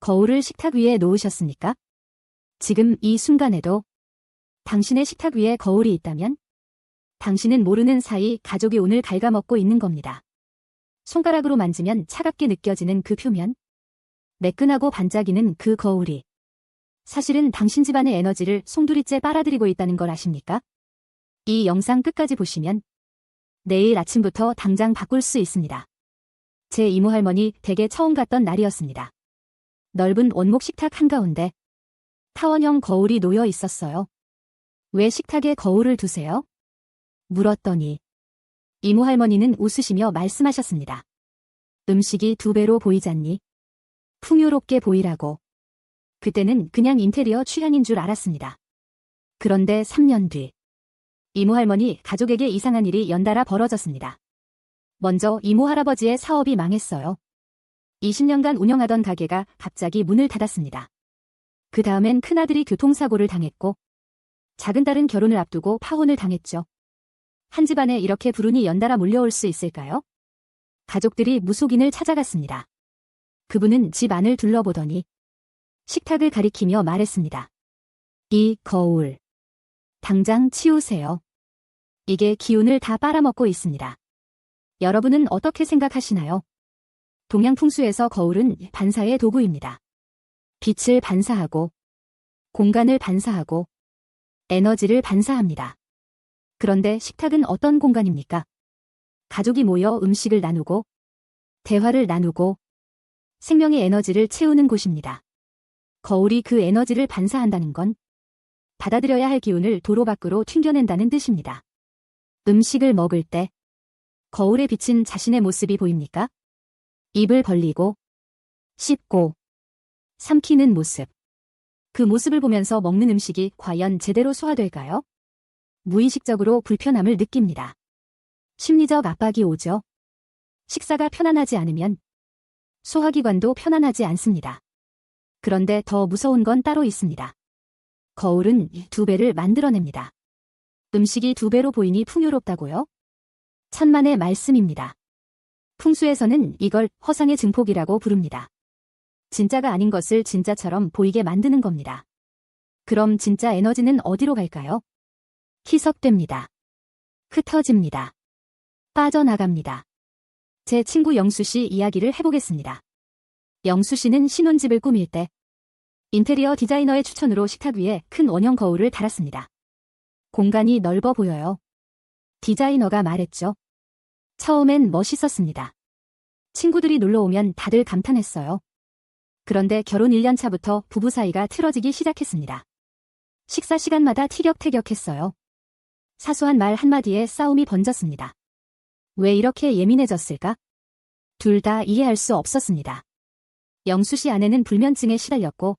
거울을 식탁 위에 놓으셨습니까? 지금 이 순간에도 당신의 식탁 위에 거울이 있다면 당신은 모르는 사이 가족이 오늘 갉아먹고 있는 겁니다. 손가락으로 만지면 차갑게 느껴지는 그 표면, 매끈하고 반짝이는 그 거울이 사실은 당신 집안의 에너지를 송두리째 빨아들이고 있다는 걸 아십니까? 이 영상 끝까지 보시면 내일 아침부터 당장 바꿀 수 있습니다. 제 이모 할머니 댁에 처음 갔던 날이었습니다. 넓은 원목 식탁 한가운데 타원형 거울이 놓여 있었어요. 왜 식탁에 거울을 두세요? 물었더니 이모 할머니는 웃으시며 말씀하셨습니다. 음식이 두 배로 보이잖니? 풍요롭게 보이라고. 그때는 그냥 인테리어 취향인 줄 알았습니다. 그런데 3년 뒤 이모 할머니 가족에게 이상한 일이 연달아 벌어졌습니다. 먼저 이모 할아버지의 사업이 망했어요. 20년간 운영하던 가게가 갑자기 문을 닫았습니다. 그 다음엔 큰아들이 교통사고를 당했고 작은 딸은 결혼을 앞두고 파혼을 당했죠. 한 집안에 이렇게 불운이 연달아 몰려올 수 있을까요? 가족들이 무속인을 찾아갔습니다. 그분은 집 안을 둘러보더니 식탁을 가리키며 말했습니다. 이 거울. 당장 치우세요. 이게 기운을 다 빨아먹고 있습니다. 여러분은 어떻게 생각하시나요? 동양 풍수에서 거울은 반사의 도구입니다. 빛을 반사하고, 공간을 반사하고, 에너지를 반사합니다. 그런데 식탁은 어떤 공간입니까? 가족이 모여 음식을 나누고, 대화를 나누고, 생명의 에너지를 채우는 곳입니다. 거울이 그 에너지를 반사한다는 건 받아들여야 할 기운을 도로 밖으로 튕겨낸다는 뜻입니다. 음식을 먹을 때 거울에 비친 자신의 모습이 보입니까? 입을 벌리고 씹고 삼키는 모습. 그 모습을 보면서 먹는 음식이 과연 제대로 소화될까요? 무의식적으로 불편함을 느낍니다. 심리적 압박이 오죠. 식사가 편안하지 않으면 소화기관도 편안하지 않습니다. 그런데 더 무서운 건 따로 있습니다. 거울은 두 배를 만들어냅니다. 음식이 두 배로 보이니 풍요롭다고요? 천만의 말씀입니다. 풍수에서는 이걸 허상의 증폭이라고 부릅니다. 진짜가 아닌 것을 진짜처럼 보이게 만드는 겁니다. 그럼 진짜 에너지는 어디로 갈까요? 희석됩니다. 흩어집니다. 빠져나갑니다. 제 친구 영수 씨 이야기를 해보겠습니다. 영수 씨는 신혼집을 꾸밀 때 인테리어 디자이너의 추천으로 식탁 위에 큰 원형 거울을 달았습니다. 공간이 넓어 보여요. 디자이너가 말했죠. 처음엔 멋있었습니다. 친구들이 놀러 오면 다들 감탄했어요. 그런데 결혼 1년 차부터 부부 사이가 틀어지기 시작했습니다. 식사 시간마다 티격태격했어요. 사소한 말 한마디에 싸움이 번졌습니다. 왜 이렇게 예민해졌을까? 둘 다 이해할 수 없었습니다. 영수 씨 아내는 불면증에 시달렸고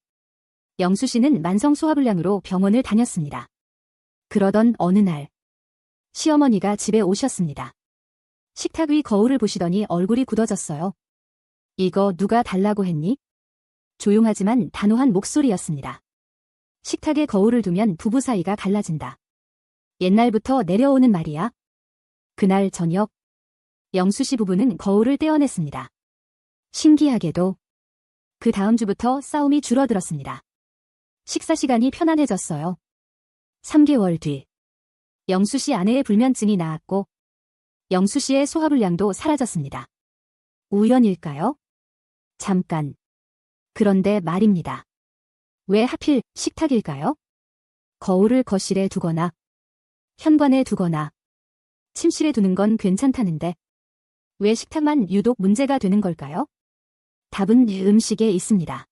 영수 씨는 만성 소화불량으로 병원을 다녔습니다. 그러던 어느 날 시어머니가 집에 오셨습니다. 식탁 위 거울을 보시더니 얼굴이 굳어졌어요. 이거 누가 달라고 했니? 조용하지만 단호한 목소리였습니다. 식탁에 거울을 두면 부부 사이가 갈라진다. 옛날부터 내려오는 말이야. 그날 저녁 영수 씨 부부는 거울을 떼어냈습니다. 신기하게도 그 다음 주부터 싸움이 줄어들었습니다. 식사 시간이 편안해졌어요. 3개월 뒤 영수 씨 아내의 불면증이 나았고 영수 씨의 소화불량도 사라졌습니다. 우연일까요? 잠깐. 그런데 말입니다. 왜 하필 식탁일까요? 거울을 거실에 두거나 현관에 두거나 침실에 두는 건 괜찮다는데 왜 식탁만 유독 문제가 되는 걸까요? 답은 음식에 있습니다.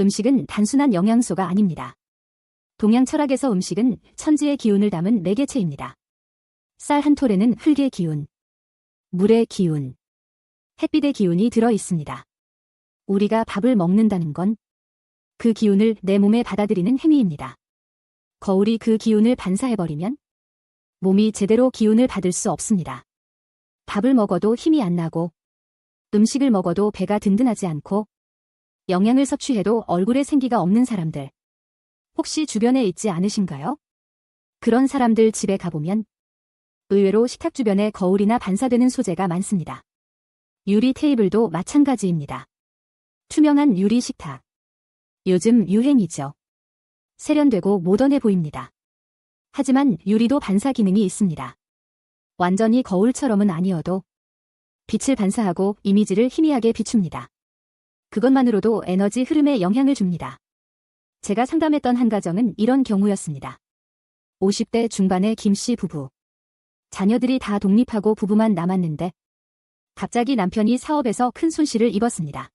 음식은 단순한 영양소가 아닙니다. 동양 철학에서 음식은 천지의 기운을 담은 매개체입니다. 쌀 한 톨에는 흙의 기운, 물의 기운, 햇빛의 기운이 들어 있습니다. 우리가 밥을 먹는다는 건 그 기운을 내 몸에 받아들이는 행위입니다. 거울이 그 기운을 반사해버리면 몸이 제대로 기운을 받을 수 없습니다. 밥을 먹어도 힘이 안 나고 음식을 먹어도 배가 든든하지 않고 영양을 섭취해도 얼굴에 생기가 없는 사람들. 혹시 주변에 있지 않으신가요? 그런 사람들 집에 가보면 의외로 식탁 주변에 거울이나 반사되는 소재가 많습니다. 유리 테이블도 마찬가지입니다. 투명한 유리 식탁. 요즘 유행이죠. 세련되고 모던해 보입니다. 하지만 유리도 반사 기능이 있습니다. 완전히 거울처럼은 아니어도 빛을 반사하고 이미지를 희미하게 비춥니다. 그것만으로도 에너지 흐름에 영향을 줍니다. 제가 상담했던 한 가정은 이런 경우였습니다. 50대 중반의 김 씨 부부. 자녀들이 다 독립하고 부부만 남았는데 갑자기 남편이 사업에서 큰 손실을 입었습니다.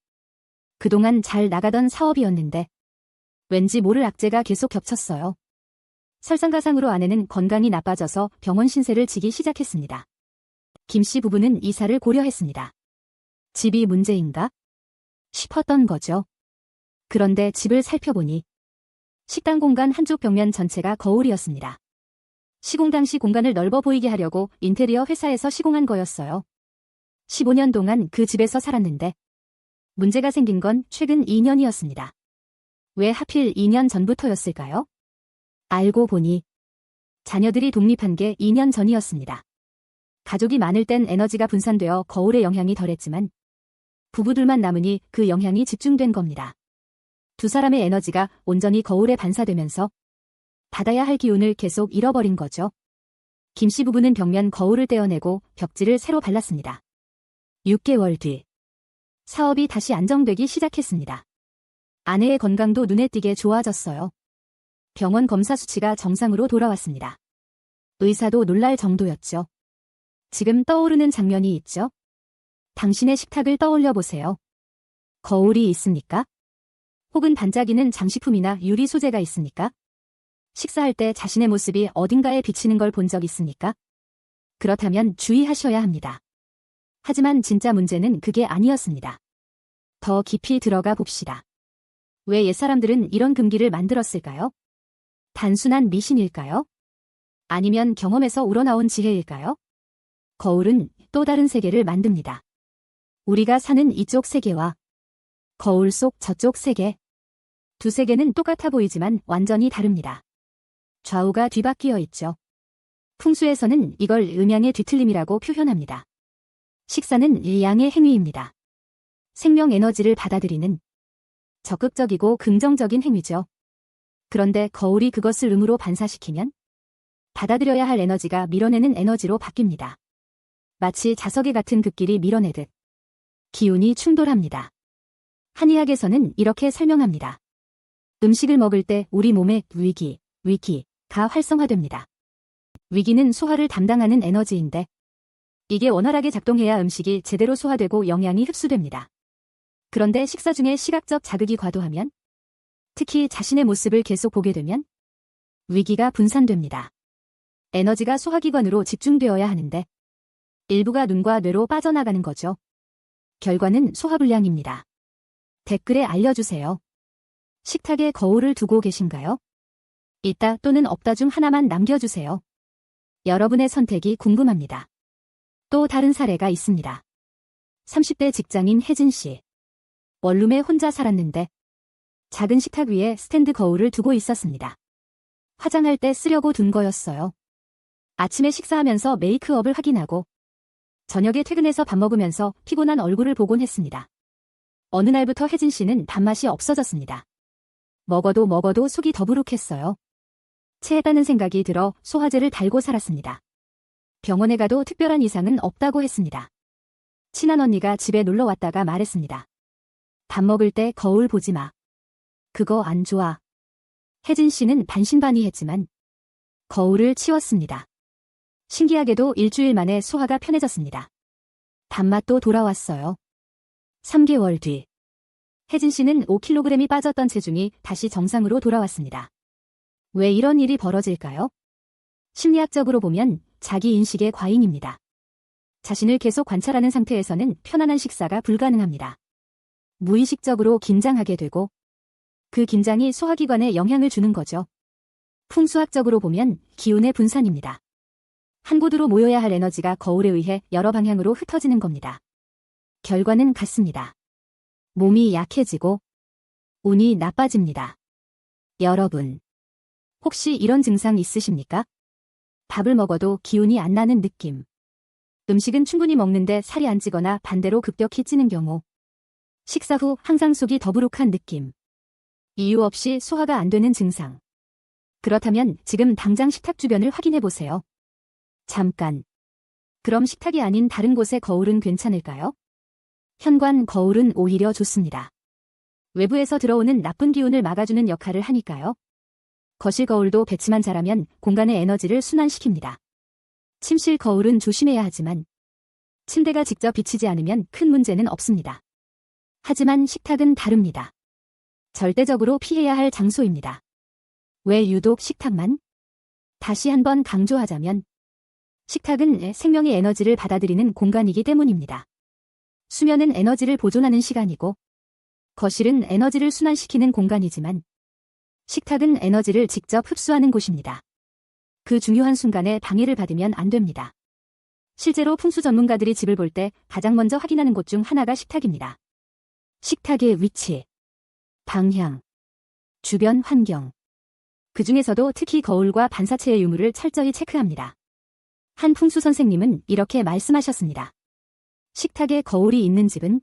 그동안 잘 나가던 사업이었는데 왠지 모를 악재가 계속 겹쳤어요. 설상가상으로 아내는 건강이 나빠져서 병원 신세를 지기 시작했습니다. 김씨 부부는 이사를 고려했습니다. 집이 문제인가? 싶었던 거죠. 그런데 집을 살펴보니 식당 공간 한쪽 벽면 전체가 거울이었습니다. 시공 당시 공간을 넓어 보이게 하려고 인테리어 회사에서 시공한 거였어요. 15년 동안 그 집에서 살았는데 문제가 생긴 건 최근 2년이었습니다. 왜 하필 2년 전부터였을까요? 알고 보니 자녀들이 독립한 게 2년 전이었습니다. 가족이 많을 땐 에너지가 분산되어 거울의 영향이 덜했지만 부부들만 남으니 그 영향이 집중된 겁니다. 두 사람의 에너지가 온전히 거울에 반사되면서 받아야 할 기운을 계속 잃어버린 거죠. 김씨 부부는 벽면 거울을 떼어내고 벽지를 새로 발랐습니다. 6개월 뒤 사업이 다시 안정되기 시작했습니다. 아내의 건강도 눈에 띄게 좋아졌어요. 병원 검사 수치가 정상으로 돌아왔습니다. 의사도 놀랄 정도였죠. 지금 떠오르는 장면이 있죠? 당신의 식탁을 떠올려 보세요. 거울이 있습니까? 혹은 반짝이는 장식품이나 유리 소재가 있습니까? 식사할 때 자신의 모습이 어딘가에 비치는 걸 본 적 있습니까? 그렇다면 주의하셔야 합니다. 하지만 진짜 문제는 그게 아니었습니다. 더 깊이 들어가 봅시다. 왜 옛사람들은 이런 금기를 만들었을까요? 단순한 미신일까요? 아니면 경험에서 우러나온 지혜일까요? 거울은 또 다른 세계를 만듭니다. 우리가 사는 이쪽 세계와 거울 속 저쪽 세계. 두 세계는 똑같아 보이지만 완전히 다릅니다. 좌우가 뒤바뀌어 있죠. 풍수에서는 이걸 음양의 뒤틀림이라고 표현합니다. 식사는 일양의 행위입니다. 생명 에너지를 받아들이는 적극적이고 긍정적인 행위죠. 그런데 거울이 그것을 음으로 반사시키면 받아들여야 할 에너지가 밀어내는 에너지로 바뀝니다. 마치 자석에 같은 극끼리 밀어내듯 기운이 충돌합니다. 한의학에서는 이렇게 설명합니다. 음식을 먹을 때 우리 몸의 위기, 위기 가 활성화됩니다. 위기는 소화를 담당하는 에너지인데 이게 원활하게 작동해야 음식이 제대로 소화되고 영양이 흡수됩니다. 그런데 식사 중에 시각적 자극이 과도하면 특히 자신의 모습을 계속 보게 되면 위기가 분산됩니다. 에너지가 소화기관으로 집중되어야 하는데 일부가 눈과 뇌로 빠져나가는 거죠. 결과는 소화불량입니다. 댓글에 알려주세요. 식탁에 거울을 두고 계신가요? 있다 또는 없다 중 하나만 남겨주세요. 여러분의 선택이 궁금합니다. 또 다른 사례가 있습니다. 30대 직장인 혜진 씨. 원룸에 혼자 살았는데 작은 식탁 위에 스탠드 거울을 두고 있었습니다. 화장할 때 쓰려고 둔 거였어요. 아침에 식사하면서 메이크업을 확인하고 저녁에 퇴근해서 밥 먹으면서 피곤한 얼굴을 보곤 했습니다. 어느 날부터 혜진 씨는 밥맛이 없어졌습니다. 먹어도 먹어도 속이 더부룩했어요. 체했다는 생각이 들어 소화제를 달고 살았습니다. 병원에 가도 특별한 이상은 없다고 했습니다. 친한 언니가 집에 놀러 왔다가 말했습니다. 밥 먹을 때 거울 보지 마. 그거 안 좋아. 혜진 씨는 반신반의했지만 거울을 치웠습니다. 신기하게도 일주일 만에 소화가 편해졌습니다. 밥맛도 돌아왔어요. 3개월 뒤. 혜진 씨는 5kg이 빠졌던 체중이 다시 정상으로 돌아왔습니다. 왜 이런 일이 벌어질까요? 심리학적으로 보면 자기 인식의 과잉입니다. 자신을 계속 관찰하는 상태에서는 편안한 식사가 불가능합니다. 무의식적으로 긴장하게 되고 그 긴장이 소화기관에 영향을 주는 거죠. 풍수학적으로 보면 기운의 분산입니다. 한 곳으로 모여야 할 에너지가 거울에 의해 여러 방향으로 흩어지는 겁니다. 결과는 같습니다. 몸이 약해지고 운이 나빠집니다. 여러분, 혹시 이런 증상 있으십니까? 밥을 먹어도 기운이 안 나는 느낌. 음식은 충분히 먹는데 살이 안 찌거나 반대로 급격히 찌는 경우. 식사 후 항상 속이 더부룩한 느낌. 이유 없이 소화가 안 되는 증상. 그렇다면 지금 당장 식탁 주변을 확인해 보세요. 잠깐. 그럼 식탁이 아닌 다른 곳의 거울은 괜찮을까요? 현관 거울은 오히려 좋습니다. 외부에서 들어오는 나쁜 기운을 막아주는 역할을 하니까요. 거실 거울도 배치만 잘하면 공간의 에너지를 순환시킵니다. 침실 거울은 조심해야 하지만 침대가 직접 비치지 않으면 큰 문제는 없습니다. 하지만 식탁은 다릅니다. 절대적으로 피해야 할 장소입니다. 왜 유독 식탁만? 다시 한번 강조하자면 식탁은 생명의 에너지를 받아들이는 공간이기 때문입니다. 수면은 에너지를 보존하는 시간이고 거실은 에너지를 순환시키는 공간이지만 식탁은 에너지를 직접 흡수하는 곳입니다. 그 중요한 순간에 방해를 받으면 안 됩니다. 실제로 풍수 전문가들이 집을 볼 때 가장 먼저 확인하는 곳 중 하나가 식탁입니다. 식탁의 위치, 방향, 주변 환경. 그 중에서도 특히 거울과 반사체의 유무를 철저히 체크합니다. 한 풍수 선생님은 이렇게 말씀하셨습니다. 식탁에 거울이 있는 집은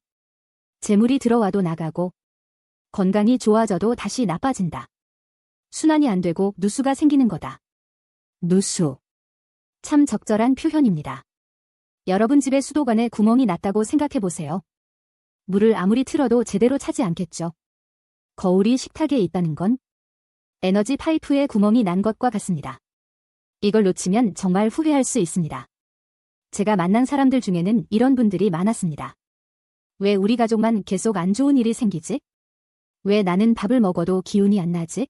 재물이 들어와도 나가고 건강이 좋아져도 다시 나빠진다. 순환이 안 되고 누수가 생기는 거다. 누수. 참 적절한 표현입니다. 여러분 집의 수도관에 구멍이 났다고 생각해 보세요. 물을 아무리 틀어도 제대로 차지 않겠죠. 거울이 식탁에 있다는 건 에너지 파이프에 구멍이 난 것과 같습니다. 이걸 놓치면 정말 후회할 수 있습니다. 제가 만난 사람들 중에는 이런 분들이 많았습니다. 왜 우리 가족만 계속 안 좋은 일이 생기지? 왜 나는 밥을 먹어도 기운이 안 나지?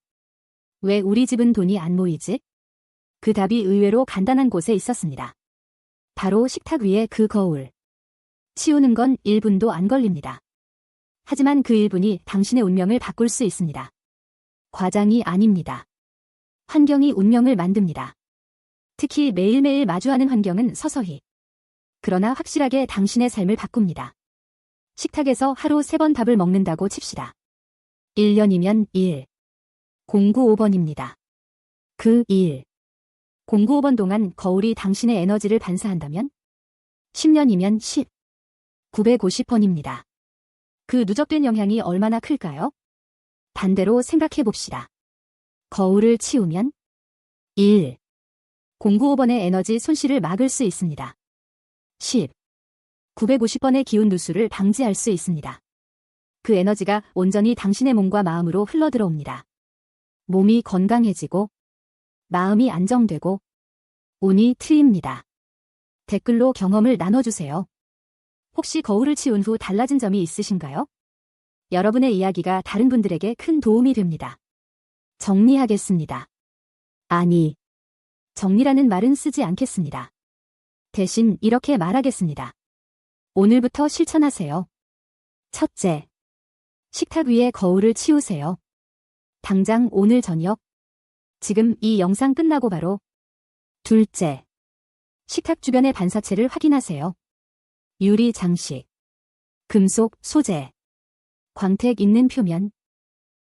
왜 우리 집은 돈이 안 모이지? 그 답이 의외로 간단한 곳에 있었습니다. 바로 식탁 위에 그 거울. 치우는 건 1분도 안 걸립니다. 하지만 그 1분이 당신의 운명을 바꿀 수 있습니다. 과장이 아닙니다. 환경이 운명을 만듭니다. 특히 매일매일 마주하는 환경은 서서히. 그러나 확실하게 당신의 삶을 바꿉니다. 식탁에서 하루 3번 밥을 먹는다고 칩시다. 1년이면 1. 095번입니다. 그 1. 095번 동안 거울이 당신의 에너지를 반사한다면 10년이면 10. 950번입니다. 그 누적된 영향이 얼마나 클까요? 반대로 생각해 봅시다. 거울을 치우면 1. 095번의 에너지 손실을 막을 수 있습니다. 10. 950번의 기운 누수를 방지할 수 있습니다. 그 에너지가 온전히 당신의 몸과 마음으로 흘러들어옵니다. 몸이 건강해지고 마음이 안정되고 운이 트입니다. 댓글로 경험을 나눠주세요. 혹시 거울을 치운 후 달라진 점이 있으신가요? 여러분의 이야기가 다른 분들에게 큰 도움이 됩니다. 정리하겠습니다. 아니, 정리라는 말은 쓰지 않겠습니다. 대신 이렇게 말하겠습니다. 오늘부터 실천하세요. 첫째, 식탁 위에 거울을 치우세요. 당장 오늘 저녁, 지금 이 영상 끝나고 바로. 둘째, 식탁 주변의 반사체를 확인하세요. 유리 장식, 금속 소재, 광택 있는 표면,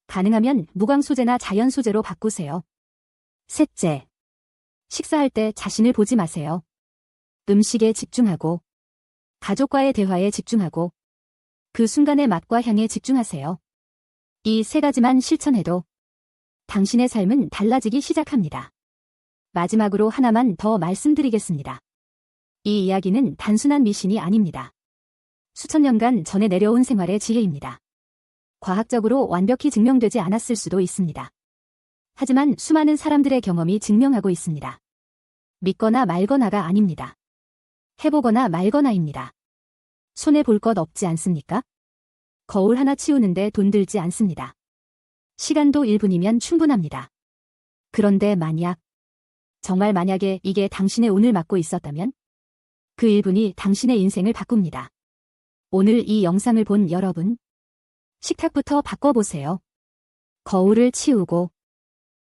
가능하면 무광 소재나 자연 소재로 바꾸세요. 셋째, 식사할 때 자신을 보지 마세요. 음식에 집중하고 가족과의 대화에 집중하고 그 순간의 맛과 향에 집중하세요. 이 세 가지만 실천해도 당신의 삶은 달라지기 시작합니다. 마지막으로 하나만 더 말씀드리겠습니다. 이 이야기는 단순한 미신이 아닙니다. 수천 년간 전해 내려온 생활의 지혜입니다. 과학적으로 완벽히 증명되지 않았을 수도 있습니다. 하지만 수많은 사람들의 경험이 증명하고 있습니다. 믿거나 말거나가 아닙니다. 해보거나 말거나입니다. 손해 볼 것 없지 않습니까? 거울 하나 치우는데 돈 들지 않습니다. 시간도 1분이면 충분합니다. 그런데 만약, 정말 만약에 이게 당신의 운을 맡고 있었다면 그 1분이 당신의 인생을 바꿉니다. 오늘 이 영상을 본 여러분, 식탁부터 바꿔보세요. 거울을 치우고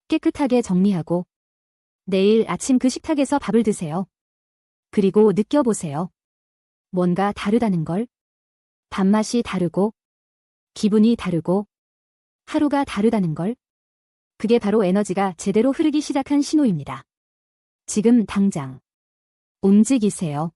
깨끗하게 정리하고 내일 아침 그 식탁에서 밥을 드세요. 그리고 느껴보세요. 뭔가 다르다는 걸. 밥맛이 다르고, 기분이 다르고, 하루가 다르다는 걸. 그게 바로 에너지가 제대로 흐르기 시작한 신호입니다. 지금 당장 움직이세요.